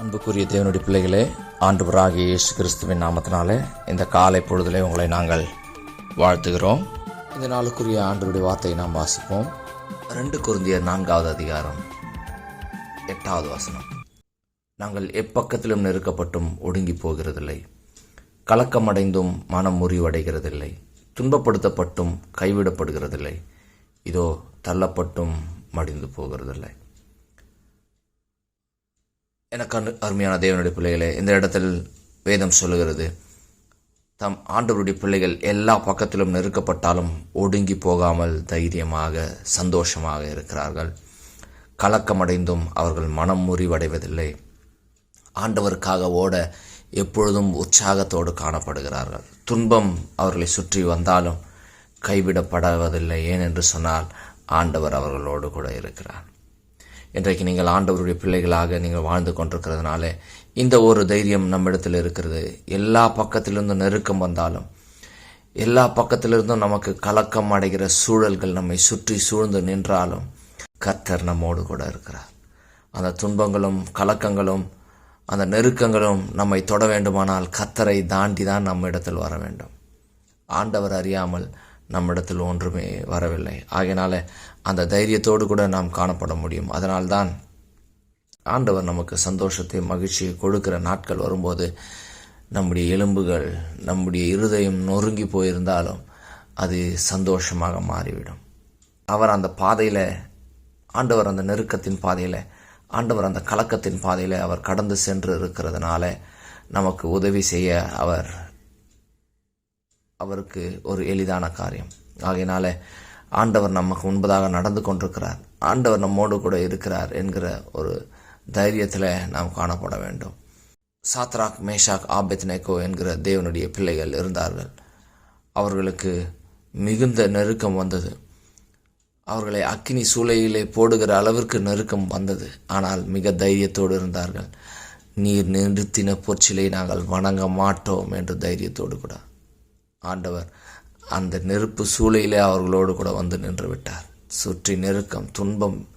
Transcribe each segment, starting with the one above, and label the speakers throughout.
Speaker 1: அன்புக்குரிய தேவனுடைய பிள்ளைகளே ஆண்டவராகிய இயேசு கிறிஸ்துவின் நாமத்தினாலே இந்த காலை பொழுதிலே உங்களை நாங்கள் வாழ்த்துகிறோம். இந்த நாளுக்குரிய ஆண்டவருடைய வார்த்தையை நாம் வாசிப்போம். ரெண்டு குருந்திய நான்காவது அதிகாரம் எட்டாவது வசனம். நாங்கள் எப்பக்கத்திலும் நெருக்கப்பட்டும் ஒடுங்கி போகிறதில்லை. கலக்கமடைந்தும் மனம் முறிவடைகிறதில்லை. துன்பப்படுத்தப்பட்டும் கைவிடப்படுகிறதில்லை. இதோ தள்ளப்பட்டும் மடிந்து போகிறதில்லை. எனக்கு அருமையான தேவனுடைய பிள்ளைகளே இந்த இடத்தில் வேதம் சொல்லுகிறது. தம் ஆண்டவருடைய பிள்ளைகள் எல்லா பக்கத்திலும் நெருக்கப்பட்டாலும் ஒடுங்கி போகாமல் தைரியமாக சந்தோஷமாக இருக்கிறார்கள். கலக்கமடைந்தும் அவர்கள் மனம் முறிவடைவதில்லை. ஆண்டவருக்காக ஓட எப்பொழுதும் உற்சாகத்தோடு காணப்படுகிறார்கள். துன்பம் அவர்களை சுற்றி வந்தாலும் கைவிடப்படுவதில்லை ஏனென்று சொன்னால் ஆண்டவர் அவர்களோடு கூட இருக்கிறார். இன்றைக்கு நீங்கள் ஆண்டவருடைய பிள்ளைகளாக நீங்கள் வாழ்ந்து கொண்டிருக்கிறதுனால இந்த ஒரு தைரியம் நம்மிடத்தில் இருக்கிறது. எல்லா பக்கத்திலிருந்தும் நெருக்கம் வந்தாலும் எல்லா பக்கத்திலிருந்தும் நமக்கு கலக்கம் அடைகிற சூழல்கள் நம்மை சுற்றி சூழ்ந்து நின்றாலும் கத்தர் நம்மோடு கூட இருக்கிறார். அந்த துன்பங்களும் கலக்கங்களும் அந்த நெருக்கங்களும் நம்மை தொட வேண்டுமானால் கத்தரை தாண்டி தான் நம்ம இடத்தில் வர வேண்டும். ஆண்டவர் அறியாமல் நம்மிடத்தில் ஒன்றுமே வரவில்லை. ஆகையினால அந்த தைரியத்தோடு கூட நாம் காணப்பட முடியும். அதனால்தான் ஆண்டவர் நமக்கு சந்தோஷத்தை மகிழ்ச்சியை கொடுக்கிற நாட்கள் வரும்போது நம்முடைய எலும்புகள் நம்முடைய இருதயம் நொறுங்கி போயிருந்தாலும் அது சந்தோஷமாக மாறிவிடும். அவர் அந்த பாதையில் ஆண்டவர் அந்த நெருக்கத்தின் பாதையில் ஆண்டவர் அந்த கலக்கத்தின் பாதையில் அவர் கடந்து சென்று இருக்கிறதுனால நமக்கு உதவி செய்ய அவர் அவருக்கு ஒரு எளிதான காரியம். ஆகையினால ஆண்டவர் நமக்கு முன்பதாக நடந்து கொண்டிருக்கிறார். ஆண்டவர் நம்மோடு கூட இருக்கிறார் என்கிற ஒரு தைரியத்தில் நாம் காணப்பட வேண்டும். சாத்ராக் மேஷாக் ஆபெத்னேகோ என்கிற தேவனுடைய பிள்ளைகள் இருந்தார்கள். அவர்களுக்கு மிகுந்த நெருக்கம் வந்தது. அவர்களை அக்கினி சூளையிலே போடுகிற அளவிற்கு நெருக்கம் வந்தது. ஆனால் மிக தைரியத்தோடு இருந்தார்கள். நீர் நிறுத்தின பொற்சிலை நாங்கள் வணங்க மாட்டோம் என்று தைரியத்தோடு கூட. ஆண்டவர் அந்த நெருப்பு சூளையிலே அவர்களோடு கூட வந்து நின்று விட்டார். சுற்றி நெருக்கம் துன்பம்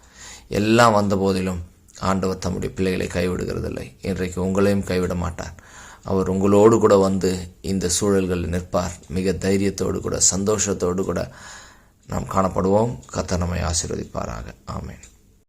Speaker 1: எல்லாம் வந்த போதிலும் ஆண்டவர் தம்முடைய பிள்ளைகளை கைவிடுகிறதில்லை. இன்றைக்கு உங்களையும் கைவிட மாட்டார். அவர் உங்களோடு கூட வந்து இந்த சூழல்களில் நிற்பார். மிக தைரியத்தோடு கூட சந்தோஷத்தோடு கூட நாம் காணப்படுவோம். கத்த நம்மை ஆசீர்வதிப்பாராக. ஆமேன்.